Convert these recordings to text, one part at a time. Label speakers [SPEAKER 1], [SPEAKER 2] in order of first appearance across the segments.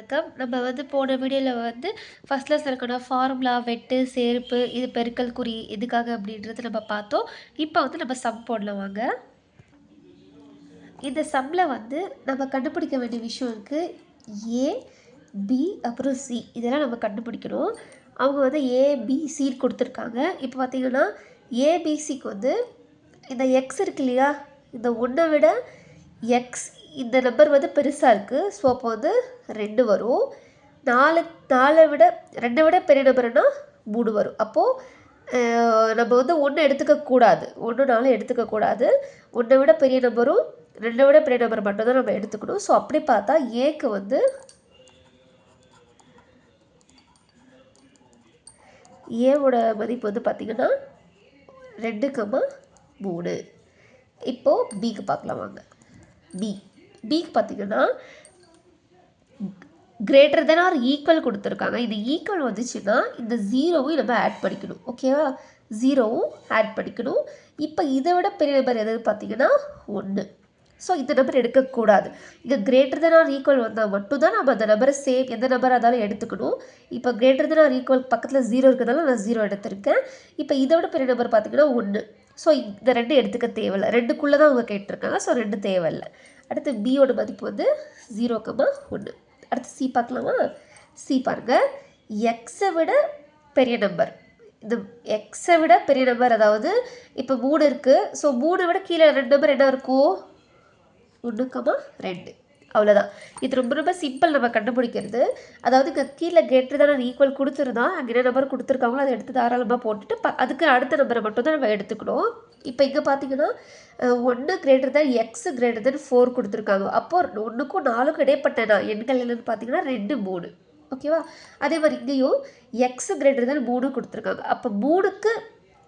[SPEAKER 1] வணக்கம். நம்ம வந்து போன வீடியோவில் வந்து ஃபஸ்ட் இருக்கணும் ஃபார்முலா வெட்டு சேர்ப்பு இது பெருக்கல் குறி எதுக்காக அப்படின்றது நம்ம பார்த்தோம். இப்போ வந்து நம்ம சம் போடலாம் வாங்க. இந்த சம்மில் வந்து நம்ம கண்டுபிடிக்க வேண்டிய விஷயம் இருக்குது ஏ பி அப்புறம் சி இதெல்லாம் நம்ம கண்டுபிடிக்கணும். அவங்க வந்து ஏபிசி கொடுத்துருக்காங்க. இப்போ பார்த்திங்கன்னா ஏபிசிக்கு வந்து இந்த எக்ஸ் இருக்கு இல்லையா? இந்த ஒன்றை விட எக்ஸ் இந்த நம்பர் வந்து பெருசாக இருக்குது ஸோ அப்போ வந்து ரெண்டு வரும். நாலு நாலை விட ரெண்டை விட பெரிய நம்பர்னால் மூணு வரும். அப்போது நம்ம வந்து ஒன்று எடுத்துக்கக்கூடாது ஒன்று நாலு எடுத்துக்கக்கூடாது ஒன்றை விட பெரிய நம்பரும் ரெண்டை விட பெரிய நம்பர் மட்டும்தான் நம்ம எடுத்துக்கணும். ஸோ அப்படி பார்த்தா ஏக்கு வந்து ஏவோட மதிப்பு வந்து பார்த்திங்கன்னா ரெண்டு கம்மா மூணு. இப்போது பிக்கு பார்க்கலாம் வாங்க. பி டிக்கு பார்த்தீங்கன்னா கிரேட்டர் தென் ஆர் ஈக்குவல் கொடுத்துருக்காங்க. இது ஈக்குவல் வந்துச்சுன்னா இந்த ஜீரோவும் நம்ம ஆட் பண்ணிக்கணும். ஓகேவா ஜீரோவும் ஆட் பண்ணிக்கணும். இப்போ இதை விட பெரிய நம்பர் எதுன்னு பார்த்தீங்கன்னா ஒன்று ஸோ இந்த நம்பர் எடுக்கக்கூடாது. இங்கே கிரேட்டர் தென் ஆர் ஈக்குவல் வந்தால் மட்டும்தான் நம்ம அந்த நம்பரை சேம் எந்த நம்பராக இருந்தாலும் எடுத்துக்கணும். இப்போ கிரேட்டர் தென் ஆர் ஈக்குவல் பக்கத்தில் ஜீரோ இருக்கிறதால நான் ஜீரோ எடுத்திருக்கேன். இப்போ இதை விட பெரிய நம்பர் பார்த்தீங்கன்னா ஒன்று ஸோ இந்த ரெண்டு எடுத்துக்க தேவையில்லை. ரெண்டுக்குள்ளே தான் அவங்க கேட்டிருக்காங்க. ஸோ ரெண்டு தேவையில்லை. அடுத்து பியோட மதிப்பு வந்து ஜீரோ கம்மா ஒன்று அடுத்து சி பார்க்கலாமா? சி பாருங்கள் எக்ஸை விட பெரிய நம்பர் இந்த எக்ஸை விட பெரிய நம்பர் அதாவது இப்போ மூணு இருக்குது ஸோ மூணை விட கீழே ரெண்டு நம்பர் என்ன இருக்கும்? ஒன்றுக்கமா ரெண்டு. அவ்வளோதான் இது ரொம்ப ரொம்ப சிம்பிள் நம்ம கண்டுபிடிக்கிறது. அதாவது இங்கே கீழே கேட்டு தான் ஈக்குவல் கொடுத்துருந்தோம் அங்கே என்ன நம்பர் கொடுத்துருக்காங்களோ அதை எடுத்து தாராளமாக போட்டுட்டு ப அதுக்கு அடுத்த நம்பரை மட்டும் தான் நம்ம எடுத்துக்கணும். இப்போ இங்கே பார்த்தீங்கன்னா ஒன்று greater than X greater than four கொடுத்துருக்காங்க. அப்போது ஒன்றுக்கும் நாலுக்கும் இடைப்பட்ட நான் எண்கள் என்னென்னு பார்த்தீங்கன்னா ரெண்டு மூணு. ஓகேவா? அதே மாதிரி இங்கேயும் எக்ஸ் கிரேட்டர் தென் மூணு கொடுத்துருக்காங்க. அப்போ மூணுக்கு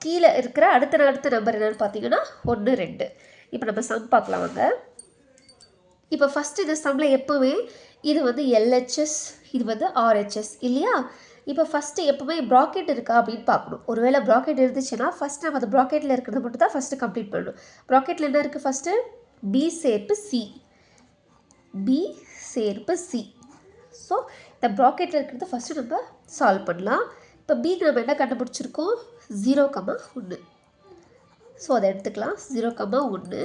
[SPEAKER 1] கீழே இருக்கிற அடுத்த அடுத்த நம்பர் என்னென்னு பார்த்தீங்கன்னா ஒன்று ரெண்டு. இப்போ நம்ம சம் பார்க்கலாம் வாங்க. இப்போ ஃபஸ்ட்டு இந்த சம்மில் எப்போவுமே இது வந்து எல்ஹெச்எஸ் இது வந்து ஆர்ஹெச்எஸ் இல்லையா? இப்போ ஃபஸ்ட்டு எப்போவுமே ப்ராக்கெட் இருக்கா அப்படின்னு பார்க்கணும். ஒருவேளை ப்ராக்கெட் இருந்துச்சுன்னா ஃபஸ்ட் நம்ம அந்த ப்ராக்கெட்டில் இருக்கிறத மட்டும் தான் ஃபஸ்ட்டு கம்ப்ளீட் பண்ணணும். ப்ராக்கெட்டில் என்ன இருக்குது ஃபஸ்ட்டு பி சேர்ப்பு சி பி சேர்ப்பு சி ஸோ இந்த ப்ராக்கெட்டில் இருக்கிறத ஃபஸ்ட்டு நம்ம சால்வ் பண்ணலாம். இப்போ பிக்கு நம்ம என்ன கண்டுபிடிச்சிருக்கோம்? ஜீரோ கம்மா ஒன்று ஸோ அதை எடுத்துக்கலாம். ஜீரோ கம்மா ஒன்று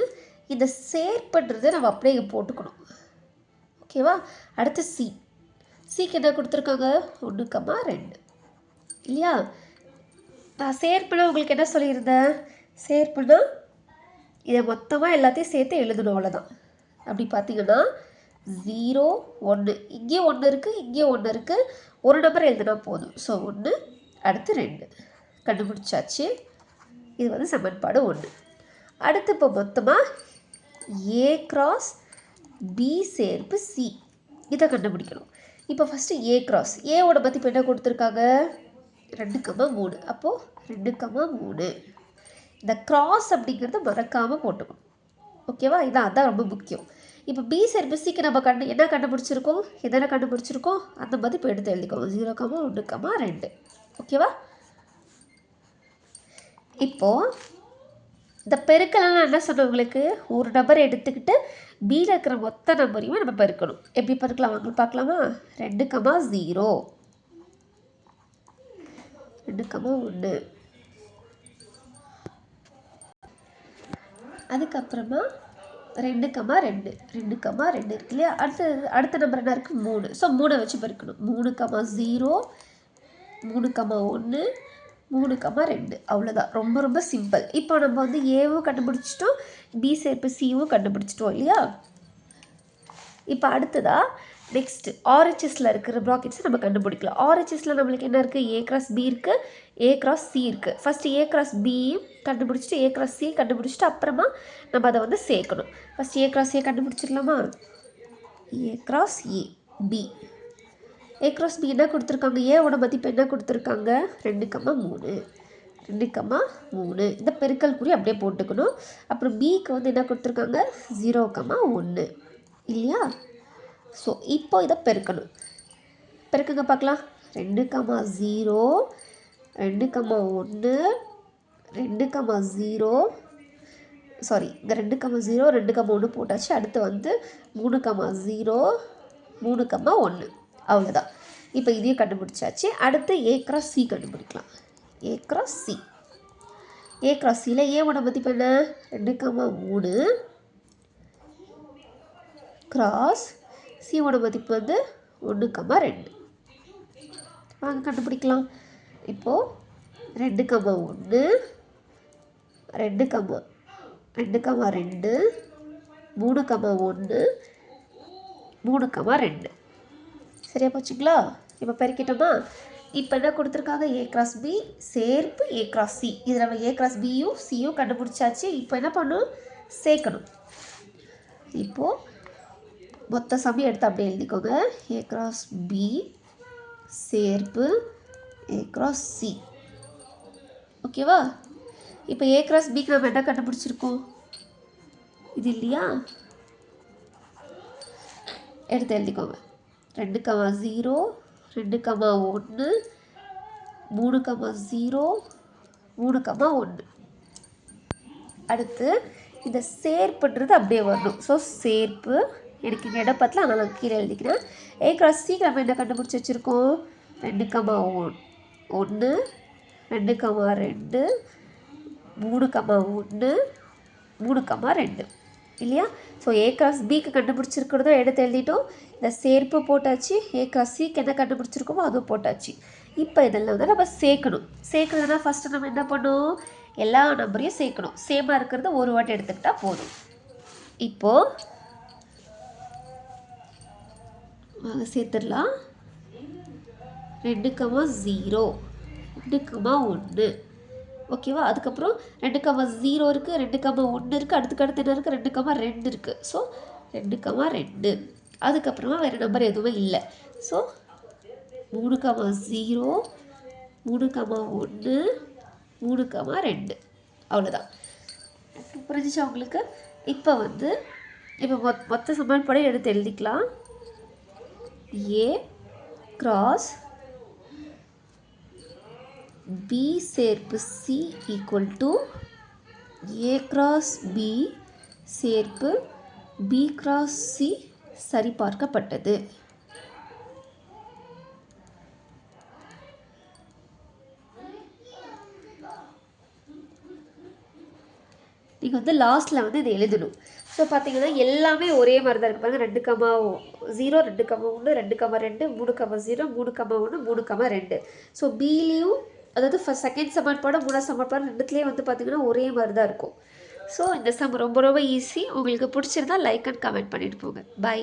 [SPEAKER 1] இந்த சேர்ப்புன்றதை நம்ம அப்படியே இங்கே போட்டுக்கணும். ஓகேவா? அடுத்து சி சிக்கு என்ன கொடுத்துருக்காங்க? ஒன்றுக்கம்மா ரெண்டு. இல்லையா? நான் சேர்ப்புனா உங்களுக்கு என்ன சொல்லியிருந்தேன்? சேர்ப்புனா இதை மொத்தமாக எல்லாத்தையும் சேர்த்து எழுதணும் அவ்வளோதான் அப்படி பார்த்தீங்கன்னா ஜீரோ ஒன்று இங்கே ஒன்று இருக்குது இங்கே ஒன்று இருக்குது ஒரு நம்பர் எழுதுனா போதும். ஸோ ஒன்று அடுத்து ரெண்டு. கண்டுபிடிச்சாச்சு. இது வந்து சமன்பாடு ஒன்று அடுத்து இப்போ மொத்தமாக ஏ கிராஸ் பி சேர்ப்பு சி இதை கண்டுபிடிக்கணும். இப்போ ஃபஸ்ட்டு ஏ கிராஸ் ஏவோட மதிப்பு என்ன கொடுத்துருக்காங்க? ரெண்டு கம்மா மூணு. அப்போது ரெண்டு கம்மா மூணு. இந்த கிராஸ் அப்படிங்கிறத மறக்காமல் போட்டுக்கணும். ஓகேவா இதான் அதான் ரொம்ப முக்கியம். இப்போ பி சேர்ப்பு சிக்கு நம்ம கண்டு என்ன கண்டுபிடிச்சிருக்கோம்? எதனை கண்டுபிடிச்சிருக்கோம்? அந்த மதிப்பு எடுத்து எழுதிக்கோம் ஜீரோ கமா ஒன்று கமா ரெண்டு. ஓகேவா இப்போது இந்த பெருக்கெல்லாம் என்ன சொன்னேன் உங்களுக்கு? ஒரு நம்பர் எடுத்துக்கிட்டு பியில் இருக்கிற மொத்த நம்பரையுமே நம்ம பெருக்கணும். எப்படி பெருக்கலாம்? வாங்க பார்க்கலாமா? ரெண்டு கமா ஜீரோ ரெண்டு கமா ஒன்று அதுக்கப்புறமா ரெண்டு கமா ரெண்டு. ரெண்டு கமா ரெண்டு இருக்கு இல்லையா? அடுத்த அடுத்த நம்பர் என்ன இருக்குது மூணு. ஸோ மூணை வச்சு பெருக்கணும். மூணு கமா ஜீரோ மூணு கமா ஒன்று மூணு கம்மா ரெண்டு. அவ்வளோதான் ரொம்ப ரொம்ப சிம்பிள் இப்போ நம்ம வந்து ஏவும் கண்டுபிடிச்சிட்டோம். பி சேர்ப்பு சியும் கண்டுபிடிச்சிட்டோம் இல்லையா? இப்போ அடுத்ததாக நெக்ஸ்ட்டு ஆர்ஹெச்எஸில் இருக்கிற ப்ராக்கெட்ஸை நம்ம கண்டுபிடிக்கலாம். ஆர்ஹெச்எஸில் நம்மளுக்கு என்ன இருக்குது ஏ கிராஸ் பி இருக்குது ஏ கிராஸ் சி இருக்குது ஃபஸ்ட்டு ஏ கிராஸ் பியும் கண்டுபிடிச்சிட்டு ஏ கிராஸ் சி கண்டுபிடிச்சிட்டு அப்புறமா நம்ம அதை வந்து சேர்க்கணும். First A cross A கண்டுபிடிச்சிடலாமா? A cross A B A cross B என்ன கொடுத்துருக்காங்க? ஏவோட மதிப்பு என்ன கொடுத்துருக்காங்க? ரெண்டு கம்மா மூணு. ரெண்டு கம்மா மூணு. இந்த பெருக்கல் குறி அப்படியே போட்டுக்கணும். அப்புறம் பிக்கு வந்து என்ன கொடுத்துருக்காங்க? ஜீரோ கம்மா ஒன்று இல்லையா? ஸோ இப்போ இதை பெருக்கணும். பெருக்குங்க பார்க்கலாம். ரெண்டு கம்மா ஜீரோ ரெண்டு கம்மா ஒன்று ரெண்டு கம்மா ஜீரோ சாரி இந்த ரெண்டு கம்மா ஜீரோ ரெண்டு கம்மா ஒன்று போட்டாச்சு. அடுத்து வந்து மூணு கம்மா ஜீரோ மூணு கம்மா ஒன்று அவ்வளோதான் இப்போ இதையும் கண்டுபிடிச்சாச்சு. அடுத்து ஏ கிராஸ் சி கண்டுபிடிக்கலாம். A cross C A cross சியில் ஏவோட மதிப்பு என்ன? ரெண்டு கம்மா மூணு. கிராஸ் சியோட மதிப்பு வந்து ஒன்று கம்மா ரெண்டு. வாங்க கண்டுபிடிக்கலாம். இப்போது ரெண்டு கம்மா ஒன்று ரெண்டு கம்மா ரெண்டு கம்மா ரெண்டு மூணு கம்மா ஒன்று மூணு கம்மா ரெண்டு. சரியாக போச்சுங்களா? இப்போ பெருக்கிட்டோமா? இப்போ என்ன கொடுத்துருக்காங்க ஏ கிராஸ் பி சேர்ப்பு ஏ கிராஸ் சி இது நம்ம ஏ கிராஸ் பியும் சியும் கண்டுபிடிச்சாச்சு. இப்போ என்ன பண்ணும் சேர்க்கணும். இப்போது மொத்த சமயம் எடுத்து அப்படியே எழுதிக்கோங்க. ஏ கிராஸ் பி சேர்ப்பு ஏ கிராஸ் சி ஓகேவா இப்போ ஏ கிராஸ் பிக்கு நம்ம என்ன கண்டுபிடிச்சிருக்கோம்? இது இல்லையா? எடுத்து எழுதிக்கோங்க. ரெண்டு கமா ஜீரோ ரெண்டு கமா ஒன்று மூணு கமா ஜீரோ மூணு கமா ஒன்று அடுத்து இந்த சேர்ப்புன்றது அப்படியே வரணும். ஸோ சேர்ப்பு எனக்கு இங்கே இடம் பத்தல அதனால் நான் கீழே எழுதிக்கிறேன். ஏ கிராஸ் சி நம்ம என்ன கண்டுபிடிச்சி வச்சுருக்கோம்? ரெண்டு கமா ஒன் ஒன்று ரெண்டு கமா ரெண்டு மூணு கமா ஒன்று மூணு கமா ரெண்டு. இல்லையா? ஸோ ஏ கிராஸ் பிக்கு கண்டுபிடிச்சிருக்கிறதோ எடுத்து எழுதிட்டோம் இந்த சேர்ப்பு போட்டாச்சு. ஏ கிராஸ் சிக்கு என்ன கண்டுபிடிச்சிருக்கோமோ அதுவும் போட்டாச்சு. இப்போ இதெல்லாம் வந்து நம்ம சேர்க்கணும். சேர்க்கறதுனா ஃபஸ்ட்டு நம்ம என்ன பண்ணோம் எல்லா நம்பரையும் சேர்க்கணும். சேமாக இருக்கிறத ஒரு வாட்டி எடுத்துக்கிட்டால் போதும். இப்போது வாங்க சேர்த்துடலாம். ரெண்டு கமா ஜீரோ ரெண்டு கமா ஒன்று ஓகேவா அதுக்கப்புறம் ரெண்டு கமா ஜீரோ இருக்குது ரெண்டு கமா ஒன்று இருக்குது அடுத்துக்கு அடுத்து என்ன இருக்குது ரெண்டு கமா ரெண்டு இருக்குது ஸோ ரெண்டு கமா ரெண்டு. அதுக்கப்புறமா வேறு நம்பர் எதுவுமே இல்லை. ஸோ மூணு கமா ஜீரோ மூணு கமா ஒன்று மூணு கமா ரெண்டு. அவ்வளோதான் புரிஞ்சிச்சா உங்களுக்கு? இப்போ வந்து இப்போ மொத் மொத்த சமன்பாடை எடுத்து எழுதிக்கலாம். ஏ கிராஸ் பி சேர்ப்பு C equal to A cross B சேர்ப்பு பி கிராஸ் சி சரிபார்க்கப்பட்டது. நீங்கள் வந்து லாஸ்ட்டில் வந்து இதை எழுதணும். ஸோ பார்த்தீங்கன்னா எல்லாமே ஒரே மாதிரி தான் இருக்கு. ரெண்டு கமா ஜீரோ ரெண்டு கமா ஒன்று ரெண்டு கமா ரெண்டு மூணு கமா ஜீரோ மூணு கமா ஒன்று மூணு கமா ரெண்டு. ஸோ பிலையும் அதாவது ஃபஸ்ட் செகண்ட் சமன்பாடு மூணாவது சமன்பாடு ரெண்டுத்துலேயே வந்து பார்த்தீங்கன்னா ஒரே மாதிரி தான் இருக்கும். ஸோ இந்த சம் ரொம்ப ரொம்ப ஈஸி உங்களுக்கு பிடிச்சிருந்தா லைக் அண்ட் கமெண்ட் பண்ணிட்டு போங்க. பை